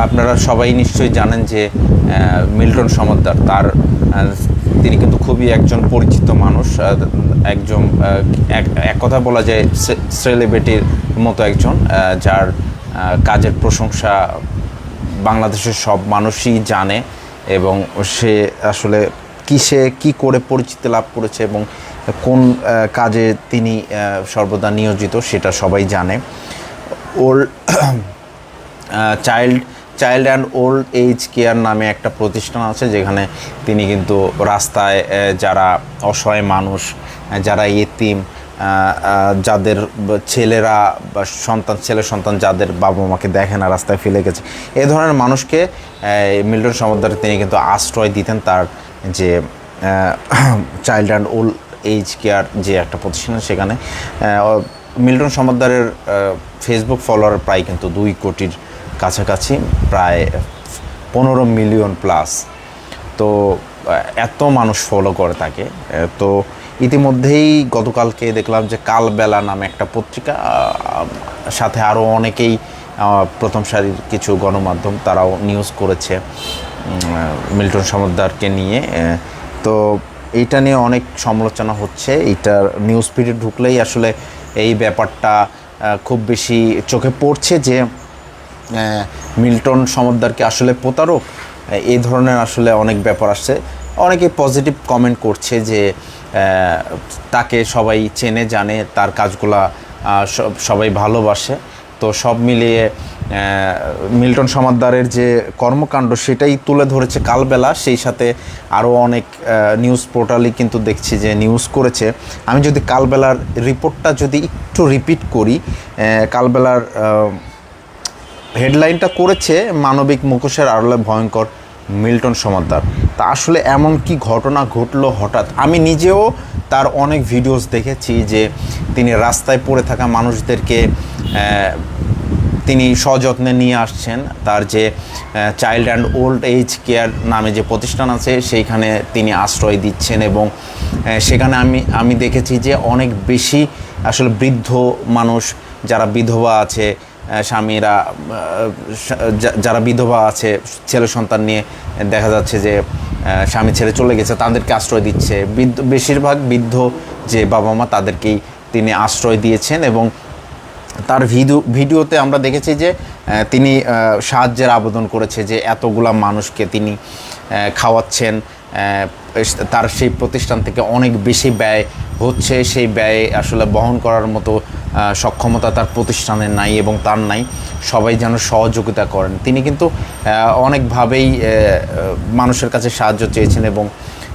আপনারা সবাই নিশ্চয়ই জানেন যে মিল্টন সমদ্দার তার তিনি কিন্তু খুবই একজন পরিচিত মানুষ একজন এক- কথা বলা যায় সেলিব্রিটির মতো একজন যার কাজের প্রশংসা বাংলাদেশের সব মানুষই জানে এবং সে আসলে কিসে কি করে পরিচিতি লাভ করেছে এবং কোন কাজে তিনি সর্বদা নিয়োজিত সেটা সবাই জানে। ওর child child and old age care নামে একটা প্রতিষ্ঠান আছে, যেখানে তিনি কিন্তু রাস্তায় যারা অসহায় মানুষ যারা এতিম যাদের ছেলেরা বা সন্তান, ছেলে সন্তান যাদের বাবা মাকে দেখে না, রাস্তায় ফেলে গেছে। এ ধরনের মানুষকে মিল্টন সমদ্দার তিনি কিন্তু আশ্রয় দিতেন তার যে child and old age care যে একটা প্রতিষ্ঠান সেখানে। মিল্টন সমদ্দারের ফেসবুক ফলোয়ার প্রায় কিন্তু দুই কোটির কাছাকাছি, প্রায় পনেরো মিলিয়ন প্লাস তো এত মানুষ ফলো করে তাকে। তো ইতিমধ্যেই গতকালকে দেখলাম যে কালবেলা নামে একটা পত্রিকা সাথে আরও অনেকেই প্রথম সারির কিছু গণমাধ্যম তারাও নিউজ করেছে মিল্টন সমদ্দারকে নিয়ে। তো এইটা নিয়ে অনেক সমালোচনা হচ্ছে। এইটার নিউজ ফিডে ঢুকলেই আসলে এই ব্যাপারটা খুব বেশি চোখে পড়ছে যে মিল্টন সমদ্দারকে আসলে প্রতারক? এই ধরনের আসলে অনেক ব্যাপার আসছে। অনেকে পজিটিভ কমেন্ট করছে যে তাকে সবাই চেনে, জানে, তার কাজগুলা সব- সবাই ভালোবাসে। তো সব মিলিয়ে মিল্টন সমাদ্দারের যে কর্মকাণ্ড সেটাই তুলে ধরেছে কালবেলা। সেই সাথে আরও অনেক নিউজ পোর্টালই কিন্তু দেখছি যে নিউজ করেছে। আমি যদি কালবেলার রিপোর্টটা যদি একটু রিপিট করি কালবেলার হেডলাইনটা করেছে মানবিক মুখোশের আড়লে ভয়ঙ্কর মিল্টন সমাদ্দার। তা আসলে এমন কি ঘটনা ঘটলো হঠাৎ? আমি নিজেও তার অনেক ভিডিওস দেখেছি যে তিনি রাস্তায় পড়ে থাকা মানুষদেরকে তিনি সযত্নে নিয়ে আসছেন। তার যে child and old age care নামে যে প্রতিষ্ঠান আছে, সেইখানে তিনি আশ্রয় দিচ্ছেন এবং সেখানে আমি আমি দেখেছি যে অনেক বেশি আসলে বৃদ্ধ মানুষ যারা বিধবা আছে স্বামীরা যারা বিধবা আছে, ছেলে সন্তান নিয়ে দেখা যাচ্ছে যে স্বামী ছেড়ে চলে গেছে, তাদেরকে আশ্রয় দিচ্ছে। বেশিরভাগ বৃদ্ধ যে বাবা মা, তাদেরকেই তিনি আশ্রয় দিয়েছেন এবং তার ভিডিও ভিডিওতে আমরা দেখেছি যে তিনি সাহায্যের আবেদন করেছে যে, এতগুলা মানুষকে তিনি খাওয়াচ্ছেন তার সেই প্রতিষ্ঠান থেকে অনেক বেশি ব্যয় হচ্ছে, সেই ব্যয় আসলে বহন করার মতো সক্ষমতা তার প্রতিষ্ঠানের নাই এবং তার নাই। সবাই যেন সহযোগিতা করেন। তিনি কিন্তু অনেকভাবেই মানুষের কাছে সাহায্য চেয়েছেন এবং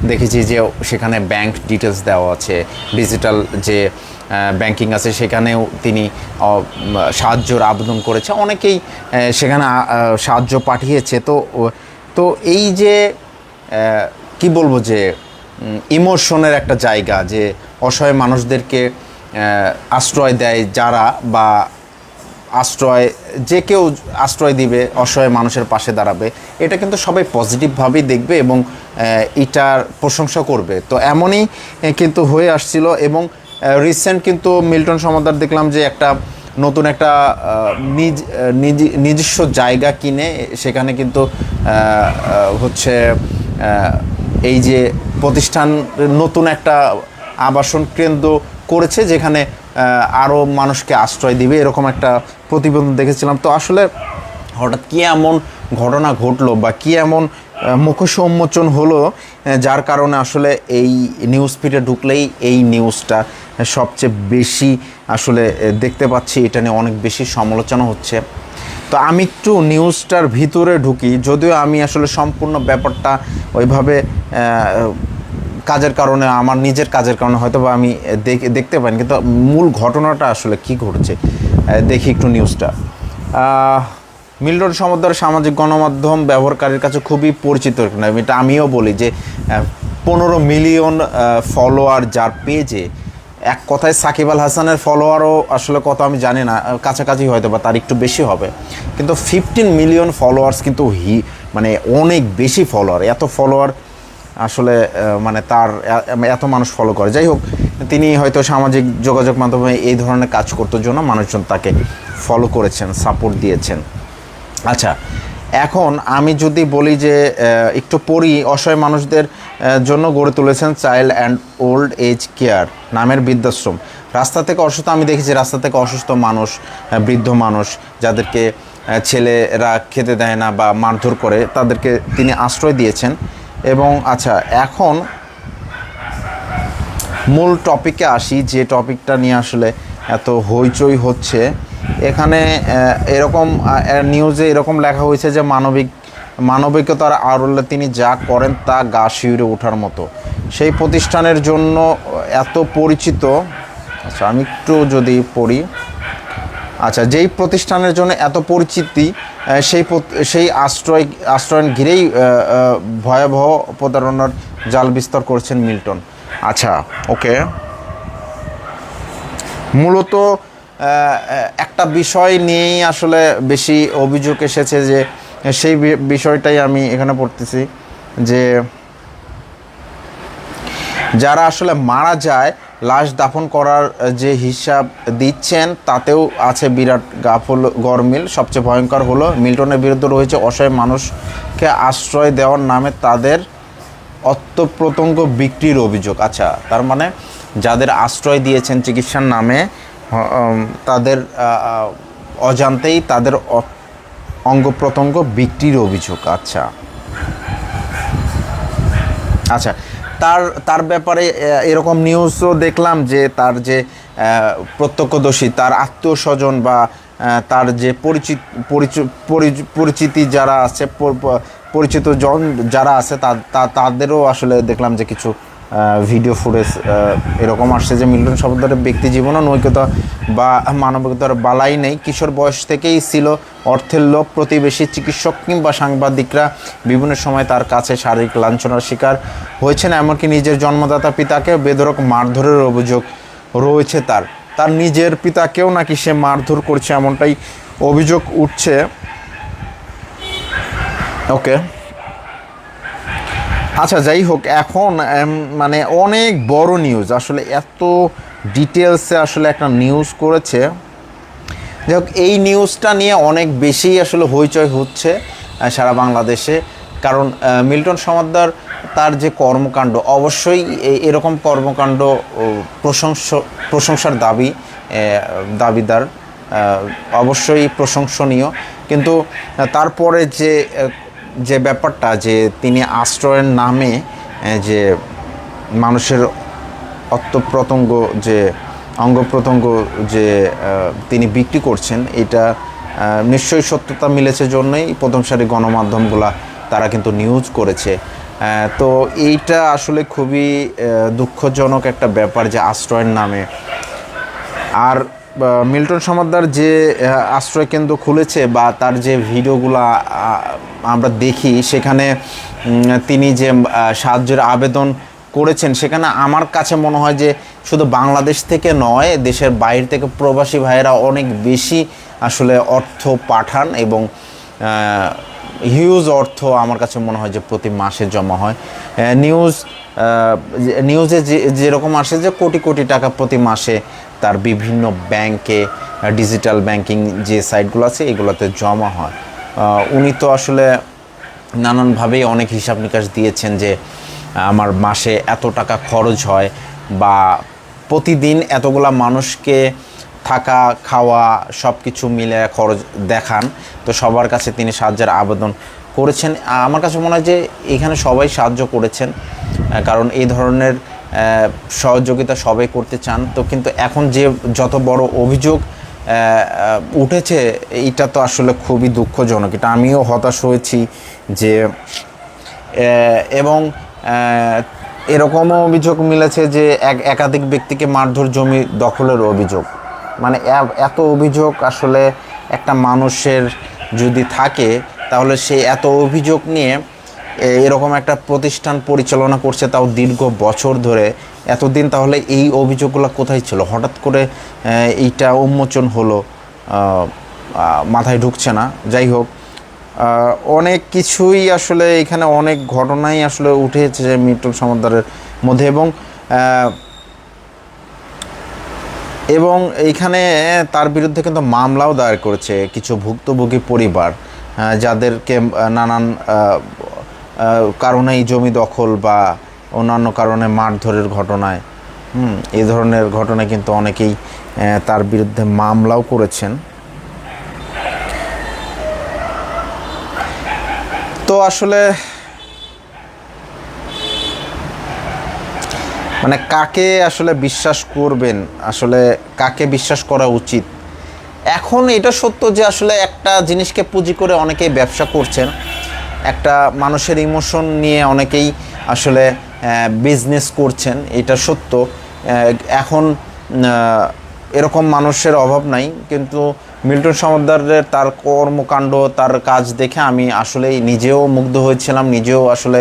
দেখেছি যে সেখানে ব্যাংক ডিটেলস দেওয়া আছে, ডিজিটাল যে ব্যাংকিং আছে সেখানেও তিনি সাহায্যর আবেদন করেছে। অনেকেই সেখানে সাহায্য পাঠিয়েছে। তো তো এই যে কি বলব যে ইমোশনের একটা জায়গা যে অসহায় মানুষদেরকে আশ্রয় দেয় যারা বা আশ্রয়, যে কেউ আশ্রয় দিবে, অসহায় মানুষের পাশে দাঁড়াবে, এটা কিন্তু সবাই পজিটিভভাবেই দেখবে এবং এটার প্রশংসা করবে। তো এমনই কিন্তু হয়ে আসছিল এবং রিসেন্ট কিন্তু মিল্টন সমাদার দেখলাম যে একটা নতুন একটা নিজ নিজস্ব জায়গা কিনে সেখানে কিন্তু হচ্ছে এই যে প্রতিষ্ঠান নতুন একটা আবাসন কেন্দ্র করেছে, যেখানে আরও মানুষকে আশ্রয় দিবে, এরকম একটা প্রতিবেদন দেখেছিলাম। তো আসলে হঠাৎ কি এমন ঘটনা ঘটলো বা কি এমন মুখোশ উন্মোচন হলো যার কারণে আসলে এই নিউজ ফিডে ঢুকলেই এই নিউজটা সবচেয়ে বেশি আসলে দেখতে পাচ্ছি। এটা নিয়ে অনেক বেশি সমালোচনা হচ্ছে। তো আমি একটু নিউজটার ভিতরে ঢুকি, যদিও আমি আসলে সম্পূর্ণ ব্যাপারটা ওইভাবে কাজের কারণে, আমার নিজের কাজের কারণে হয়তো বা আমি দেখে, দেখতে পাইনি, কিন্তু মূল ঘটনাটা আসলে কি ঘটছে দেখি একটু নিউজটা মিল্টন সমুদ্র সামাজিক গণমাধ্যম ব্যবহারকারীর কাছে খুবই পরিচিত এটা আমিও বলি যে পনেরো মিলিয়ন ফলোয়ার যার পেজে এক কথায় সাকিব আল হাসানের ফলোয়ারও আসলে কত আমি জানি না কাছাকাছি হয়তো বা তার একটু বেশি হবে। কিন্তু ফিফটিন মিলিয়ন ফলোয়ার্স কিন্তু হি মানে অনেক বেশি ফলোয়ার এত ফলোয়ার আসলে মানে তার এত মানুষ ফলো করে। যাই হোক, তিনি হয়তো সামাজিক যোগাযোগ মাধ্যমে এই ধরনের কাজ করতে, জন্য মানুষজন তাকে ফলো করেছেন সাপোর্ট দিয়েছেন। আচ্ছা এখন আমি যদি বলি যে একটু পড়ি অসহায় মানুষদের জন্য গড়ে তুলেছেন child and old age care নামের বৃদ্ধাশ্রম। রাস্তা থেকে অসুস্থ, আমি দেখেছি রাস্তা থেকে অসুস্থ মানুষ বৃদ্ধ মানুষ, যাদেরকে ছেলেরা খেতে দেয় না বা মারধর করে, তাদেরকে তিনি আশ্রয় দিয়েছেন। এবং আচ্ছা এখন মূল টপিকে আসি, যে টপিকটা নিয়ে আসলে এত হইচই হচ্ছে। এখানে এরকম নিউজে এরকম লেখা হয়েছে যে মানবিক, মানবিকতার আড়লে তিনি যা করেন তা গা শিউরে ওঠার মতো। সেই প্রতিষ্ঠানের জন্য এত পরিচিত আচ্ছা আমি একটু যদি পড়ি। আচ্ছা যেই প্রতিষ্ঠানের জন্য এত পরিচিতি সেই সেই আশ্রয়, আশ্রয়ন ঘিরেই ভয়াবহ প্রতারণার জাল বিস্তার করছেন মিল্টন। আচ্ছা ওকে। মূলত একটা বিষয় নিয়েই আসলে বেশি অভিযোগ এসেছে যে, সেই বিষয়টাই আমি এখানে পড়তেছি যে, যারা আসলে মারা যায়, লাশ দাফন করার যে হিসাব দিচ্ছেন, তাতেও আছে বিরাট গাফল, গরমিল। সবচেয়ে ভয়ঙ্কর হলো, মিল্টনের বিরুদ্ধে রয়েছে অসহায় মানুষকে আশ্রয় দেওয়ার নামে তাদের অত্তপ্রত্যঙ্গ বিক্রির অভিযোগ। আচ্ছা তার মানে যাদের আশ্রয় দিয়েছেন চিকিৎসার নামে তাদের অজান্তেই তাদের অঙ্গ প্রত্যঙ্গ বিক্রির অভিযোগ। আচ্ছা। আচ্ছা তার তার ব্যাপারে এরকম নিউজও দেখলাম যে তার যে প্রত্যক্ষদর্শী, তার আত্মীয় স্বজন বা তার যে পরিচিত, পরিচ- পরি- পরিচিতি যারা আছে পরিচিত জন যারা আছে তাদেরও আসলে দেখলাম যে কিছু ভিডিও ফুটেজ এরকম আসছে যে মিল্টন সর্দারের ব্যক্তি জীবনও নৈকতা বা মানবিকতার বালাই নেই। কিশোর বয়স থেকেই ছিল অর্থের লোভ, প্রতিবেশী চিকিৎসক কিংবা সাংবাদিকরা বিভিন্ন সময় তার কাছে শারীরিক লাঞ্ছনার শিকার হয়েছেন, এমনকি নিজের জন্মদাতা পিতাকে বেধরক মারধরের অভিযোগ রয়েছে তার। তার নিজের পিতাকেও নাকি সে মারধর করছে এমনটাই অভিযোগ উঠছে। ওকে। আচ্ছা যাই হোক, এখন মানে অনেক বড় নিউজ আসলে এত ডিটেলসে আসলে একটা নিউজ করেছে। যাই হোক, এই নিউজটা নিয়ে অনেক বেশি আসলে হইচই হচ্ছে সারা বাংলাদেশে। কারণ মিল্টন সমাদ্দার তার যে কর্মকাণ্ড, অবশ্যই এরকম কর্মকাণ্ড প্রশংস, প্রশংসার দাবি দাবিদার অবশ্যই প্রশংসনীয়। কিন্তু তারপরে যে যে ব্যাপারটা যে তিনি আশ্রয়ের নামে যে মানুষের অত্তপ্রত্যঙ্গ যে অঙ্গ প্রত্যঙ্গ যে তিনি বিক্রি করছেন, এটা নিশ্চয়ই সত্যতা মিলেছে জন্যই প্রথম সারি গণমাধ্যমগুলা তারা কিন্তু নিউজ করেছে। তো এইটা আসলে খুবই দুঃখজনক একটা ব্যাপার যে আশ্রয়ের নামে। আর মিল্টন সমাদ্দার যে আহ, আশ্রয় কেন্দ্র খুলেছে বা তার যে ভিডিওগুলো আমরা দেখি সেখানে তিনি যে সাহায্যের আবেদন করেছেন সেখানে আমার কাছে মনে হয় যে শুধু বাংলাদেশ থেকে নয় দেশের বাইরে থেকে প্রবাসী ভাইয়েরা অনেক বেশি আসলে অর্থ পাঠান এবং হিউজ অর্থ আমার কাছে মনে হয় যে প্রতি মাসে জমা হয়। নিউজ নিউজে যে যেরকম আসে যে কোটি কোটি টাকা প্রতি মাসে তার বিভিন্ন ব্যাংকে ডিজিটাল ব্যাংকিং যে সাইটগুলো আছে, এগুলোতে জমা হয়। উনি তো আসলে নানানভাবেই অনেক হিসাব নিকাশ দিয়েছেন যে, আমার মাসে এত টাকা খরচ হয় বা প্রতিদিন এতগুলা মানুষকে থাকা, খাওয়া সব কিছু মিলে খরচ দেখান। তো সবার কাছে তিনি সাহায্যের আবেদন করেছেন। আমার কাছে মনে হয় যে এখানে সবাই সাহায্য করেছেন কারণ এই ধরনের সহযোগিতা সবাই করতে চান। তো কিন্তু এখন যে যত বড় অভিযোগ উঠেছে এটা তো আসলে খুবই দুঃখজনক। এটা আমিও হতাশ হয়েছি যে এবং এরকমও অভিযোগ মিলেছে যে এক, একাধিক ব্যক্তিকে মারধর জমি দখলের অভিযোগ। মানে এত অভিযোগ আসলে একটা মানুষের যদি থাকে, তাহলে সে এত অভিযোগ নিয়ে এরকম একটা প্রতিষ্ঠান পরিচালনা করছে তাও দীর্ঘ বছর ধরে। এতদিন তাহলে এই অভিযোগগুলো কোথায় ছিল? হঠাৎ করে এইটা উন্মোচন হলো মাথায় ঢুকছে না। যাই হোক অনেক কিছুই আসলে এখানে অনেক ঘটনাই আসলে উঠেছে যে মিটল সমুদ্রের মধ্যে এবং এবং এইখানে তার বিরুদ্ধে কিন্তু মামলাও দায়ের করেছে কিছু ভুক্তভোগী পরিবার যাদেরকে নানান আহ, আহ, কারণে এই জমি দখল বা অন্যান্য কারণে মারধরের ঘটনায় হুম এ ধরনের ঘটনায় কিন্তু অনেকেই তার বিরুদ্ধে মামলাও করেছেন। তো আসলে মানে কাকে আসলে বিশ্বাস করবেন? আসলে কাকে বিশ্বাস করা উচিত? এখন এটা সত্য যে আসলে একটা জিনিসকে পুঁজি করে অনেকেই ব্যবসা করছেন। একটা মানুষের ইমোশন নিয়ে অনেকেই আসলে বিজনেস করছেন, এটা সত্য। এখন এরকম মানুষের অভাব নাই, কিন্তু মিল্টন সমদ্দারের তার কর্মকাণ্ড, তার কাজ দেখে আমি আসলেই নিজেও মুগ্ধ হয়েছিলাম, নিজেও আসলে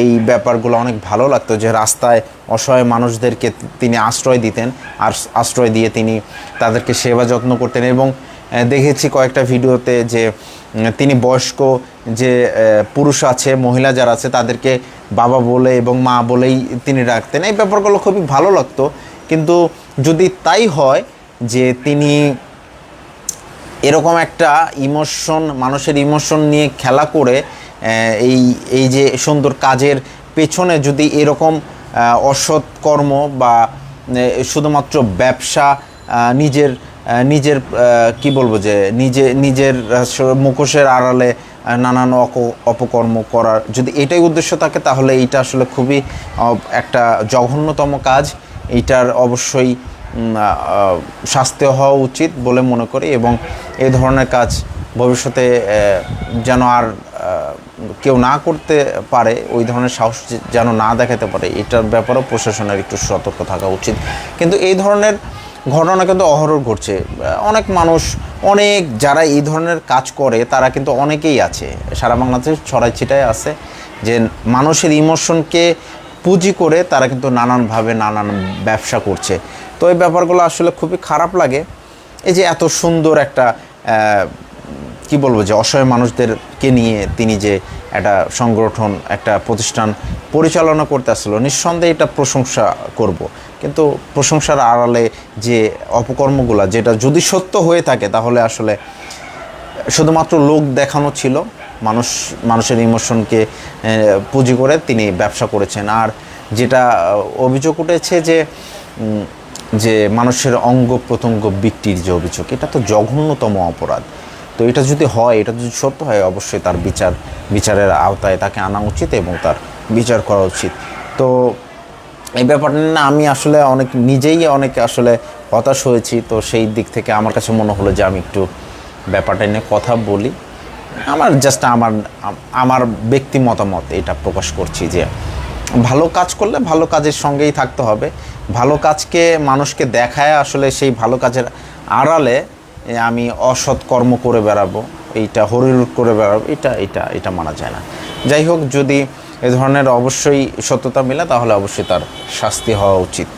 এই ব্যাপারগুলো অনেক ভালো লাগতো যে রাস্তায় অসহায় মানুষদেরকে তিনি আশ্রয় দিতেন, আর আশ্রয় দিয়ে তিনি তাদেরকে সেবা যত্ন করতেন এবং দেখেছি কয়েকটা ভিডিওতে যে তিনি বয়স্ক যে পুরুষ আছে, মহিলা যারা আছে, তাদেরকে বাবা বলে এবং মা বলেই তিনি রাখতেন। এই ব্যাপারগুলো খুবই ভালো লাগতো। কিন্তু যদি তাই হয় যে, তিনি এরকম একটা ইমোশন, মানুষের ইমোশন নিয়ে খেলা করে এই এই যে সুন্দর কাজের পেছনে যদি এরকম অসৎ কর্ম বা শুধুমাত্র ব্যবসা নিজের নিজের কি বলব যে, নিজে, নিজের মুখোশের আড়ালে নানান অক- অপকর্ম করার যদি এটাই উদ্দেশ্য থাকে, তাহলে এইটা আসলে খুবই একটা জঘন্যতম কাজ। এইটার অবশ্যই শাস্তি হওয়া উচিত বলে মনে করি এবং এই ধরনের কাজ ভবিষ্যতে যেন আর কেউ না করতে পারে, ওই ধরনের সাহস যেন না দেখাতে পারে, এটার ব্যাপারেও প্রশাসনের একটু সতর্ক থাকা উচিত। কিন্তু এই ধরনের ঘটনা কিন্তু অহরহ ঘটছে। অনেক মানুষ, অনেক যারা এই ধরনের কাজ করে, তারা কিন্তু অনেকেই আছে। সারা বাংলাদেশ ছড়াই ছিটায় আছে যে মানুষের ইমোশনকে পুঁজি করে তারা কিন্তু নানানভাবে নানান ব্যবসা করছে। তো এই ব্যাপারগুলো আসলে খুবই খারাপ লাগে। এই যে এত সুন্দর একটা কি বলব যে অসহায় মানুষদেরকে নিয়ে তিনি যে একটা সংগঠন, একটা প্রতিষ্ঠান পরিচালনা করতে আসলো, নিঃসন্দেহে এটা প্রশংসা করব। কিন্তু প্রশংসার আড়ালে যে অপকর্মগুলো, যেটা যদি সত্য হয়ে থাকে, তাহলে আসলে, শুধুমাত্র লোক দেখানো ছিল, মানুষ, মানুষের ইমোশনকে পুঁজি করে তিনি ব্যবসা করেছেন। আর যেটা অভিযোগ উঠেছে যে যে মানুষের অঙ্গ প্রত্যঙ্গ বিক্রির যে অভিযোগ, এটা তো জঘন্যতম অপরাধ। তো এটা যদি হয়, এটা যদি সত্য হয়, অবশ্যই তার বিচার, বিচারের আওতায় তাকে আনা উচিত এবং তার বিচার করা উচিত। তো এই ব্যাপারটা না, আমি আসলে অনেক, নিজেই অনেক আসলে হতাশ হয়েছি। তো সেই দিক থেকে আমার কাছে মনে হলো যে আমি একটু ব্যাপারটা নিয়ে কথা বলি। আমার জাস্ট আমার আমার ব্যক্তি মতামত এটা প্রকাশ করছি যে ভালো কাজ করলে ভালো কাজের সঙ্গেই থাকতে হবে। ভালো কাজকে মানুষকে দেখায় আসলে সেই ভালো কাজের আড়ালে আমি অসৎ কর্ম করে বেড়াবো, এইটা হরির করে বেড়াবো, এটা এটা এটা মানা যায় না। যাই হোক, যদি এ ধরনের অবশ্যই সত্যতা মেলা তাহলে অবশ্যই তার শাস্তি হওয়া উচিত।